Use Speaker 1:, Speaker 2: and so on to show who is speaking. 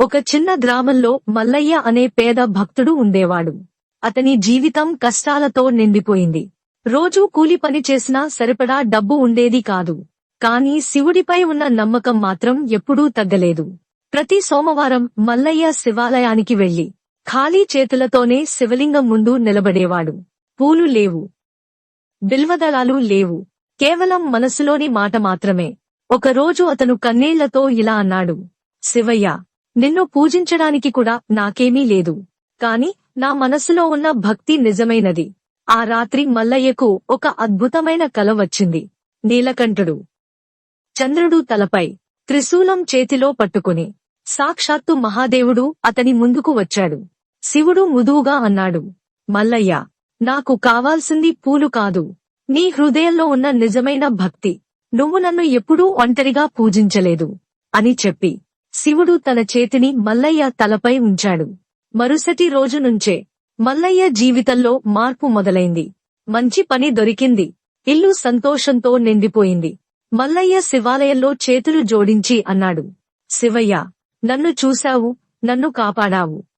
Speaker 1: ఒక చిన్న గ్రామంలో మల్లయ్య అనే పేద భక్తుడు ఉండేవాడు. అతని జీవితం కష్టాలతో నిండిపోయింది. రోజూ కూలి పని చేసినా సరిపడా డబ్బు ఉండేది కాదు. కాని శివుడిపై ఉన్న నమ్మకం మాత్రం ఎప్పుడూ తగ్గలేదు. ప్రతి సోమవారం మల్లయ్య శివాలయానికి వెళ్ళి ఖాళీ చేతులతోనే శివలింగం ముందు నిలబడేవాడు. పూలు లేవు. బిల్వదళాలు లేవు. కేవలం మనసులోని మాట మాత్రమే. ఒకరోజు అతను కన్నీళ్ళతో ఇలా అన్నాడు. శివయ్య నిన్ను పూజించడానికి కూడా నాకేమీ లేదు. కాని నా మనసులో ఉన్న భక్తి నిజమైనది. ఆ రాత్రి మల్లయ్యకు ఒక అద్భుతమైన కల వచ్చింది. నీలకంఠుడు. చంద్రుడు తలపై త్రిశూలం చేతిలో పట్టుకుని సాక్షాత్తు మహాదేవుడు అతని ముందుకు వచ్చాడు. శివుడు ముదువుగా అన్నాడు. మల్లయ్య నాకు కావాల్సింది పూలు కాదు. నీ హృదయంలో ఉన్న నిజమైన భక్తి. నువ్వు నన్ను ఎప్పుడూ ఒంటరిగా పూజించలేదు. అని చెప్పి శివుడు తన చేతిని మల్లయ్య తలపై ఉంచాడు. మరుసటి రోజు నుంచే మల్లయ్య జీవితంలో మార్పు మొదలైంది. మంచి పని దొరికింది. ఇల్లు సంతోషంతో నిండిపోయింది. మల్లయ్య శివాలయంలో చేతులు జోడించి అన్నాడు. శివయ్య నన్ను చూశావు నన్ను కాపాడావు.